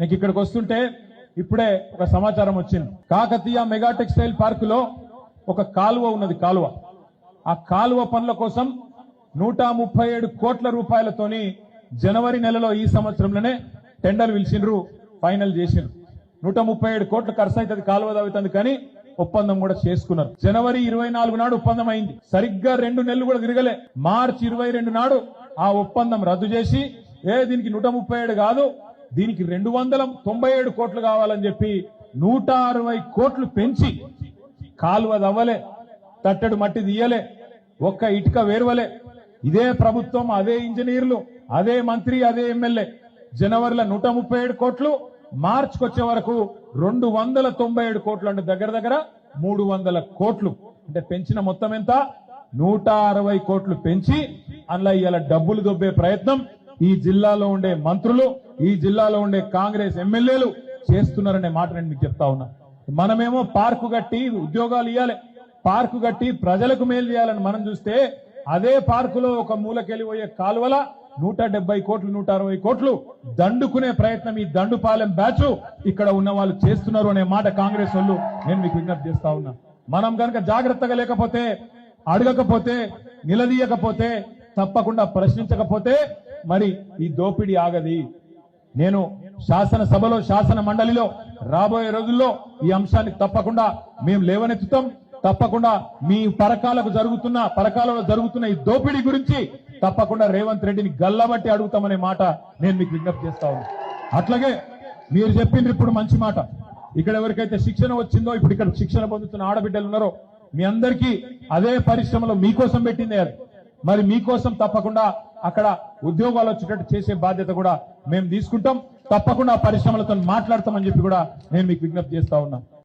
నీకు ఇక్కడికి వస్తుంటే ఇప్పుడే ఒక సమాచారం వచ్చింది. కాకతీయ మెగా టెక్స్టైల్ పార్క్లో ఒక కాలువ ఉన్నది కాలువ. ఆ కాలువ పనుల కోసం నూట ముప్పై ఏడు కోట్ల రూపాయలతోని జనవరి నెలలో ఈ సంవత్సరంలోనే టెండర్ పిలిచిండ్రు ఫైనల్ చేసిండ్రు. నూట ముప్పై ఏడు కోట్లు ఖర్చు అవుతుంది కాలువ తవ్వుతుంది కానీ ఒప్పందం కూడా చేసుకున్నారు. జనవరి ఇరవై నాలుగు నాడు ఒప్పందం అయింది. సరిగ్గా రెండు నెలలు కూడా తిరగలే. మార్చి ఇరవై రెండు నాడు ఆ ఒప్పందం రద్దు చేసి ఏ దీనికి నూట ముప్పై ఏడు కాదు దీనికి రెండు వందల తొంభై ఏడు కోట్లు కావాలని చెప్పి నూట అరవై కోట్లు పెంచి కాలువ దవ్వలే తట్టెడు మట్టి తీయలే ఒక్క ఇటుక వేరువలే. ఇదే ప్రభుత్వం అదే ఇంజనీర్లు అదే మంత్రి అదే ఎమ్మెల్యే. జనవరిలో నూట ముప్పై ఏడు కోట్లు మార్చికి వచ్చే వరకు రెండు వందల తొంభై ఏడు కోట్లు అంటే దగ్గర దగ్గర మూడు వందల కోట్లు. అంటే పెంచిన మొత్తం ఎంత? నూట అరవై కోట్లు పెంచి అందులో ఇవాళ డబ్బులు దొబ్బే ప్రయత్నం. ఈ జిల్లాలో ఉండే మంత్రులు ఈ జిల్లాలో ఉండే కాంగ్రెస్ ఎమ్మెల్యేలు చేస్తున్నారనే మాట నేను మీకు చెప్తా ఉన్నా. మనమేమో పార్కు కట్టి ఉద్యోగాలు ఇవ్వాలి పార్కు కట్టి ప్రజలకు మేలు చేయాలని మనం చూస్తే అదే పార్కులో ఒక మూలకెళ్ళిపోయే కాలువల నూట డెబ్బై కోట్లు నూట అరవై కోట్లు దండుకునే ప్రయత్నం ఈ దండుపాలెం బ్యాచ్ ఇక్కడ ఉన్న వాళ్ళు చేస్తున్నారు అనే మాట కాంగ్రెస్ వాళ్ళు నేను మీకు విజ్ఞప్తి చేస్తా ఉన్నా. మనం కనుక జాగ్రత్తగా లేకపోతే అడగకపోతే నిలదీయకపోతే తప్పకుండా ప్రశ్నించకపోతే మరి ఈ దోపిడీ ఆగది. నేను శాసనసభలో శాసన మండలిలో రాబోయే రోజుల్లో ఈ అంశాన్ని తప్పకుండా మేము లేవనెత్తుతాం. తప్పకుండా మీ పరకాలకు జరుగుతున్న పరకాలలో జరుగుతున్న ఈ దోపిడీ గురించి తప్పకుండా రేవంత్ రెడ్డిని గల్లబట్టి అడుగుతామనే మాట నేను మీకు విజ్ఞప్తి చేస్తా అట్లాగే మీరు చెప్పిండ్రు ఇప్పుడు మంచి మాట. ఇక్కడ ఎవరికైతే శిక్షణ వచ్చిందో ఇప్పుడు ఇక్కడ శిక్షణ పొందుతున్న ఆడబిడ్డలు ఉన్నారో మీ అందరికీ అదే పరిశ్రమలో మీకోసం పెట్టింది మరి మీకోసం తప్పకుండా అక్కడ ఉద్యోగాలు వచ్చేటట్టు చేసే బాధ్యత కూడా మేము తీసుకుంటాం. తప్పకుండా ఆ పరిశ్రమలతో మాట్లాడతామని చెప్పి కూడా నేను మీకు విజ్ఞప్తి చేస్తా ఉన్నా.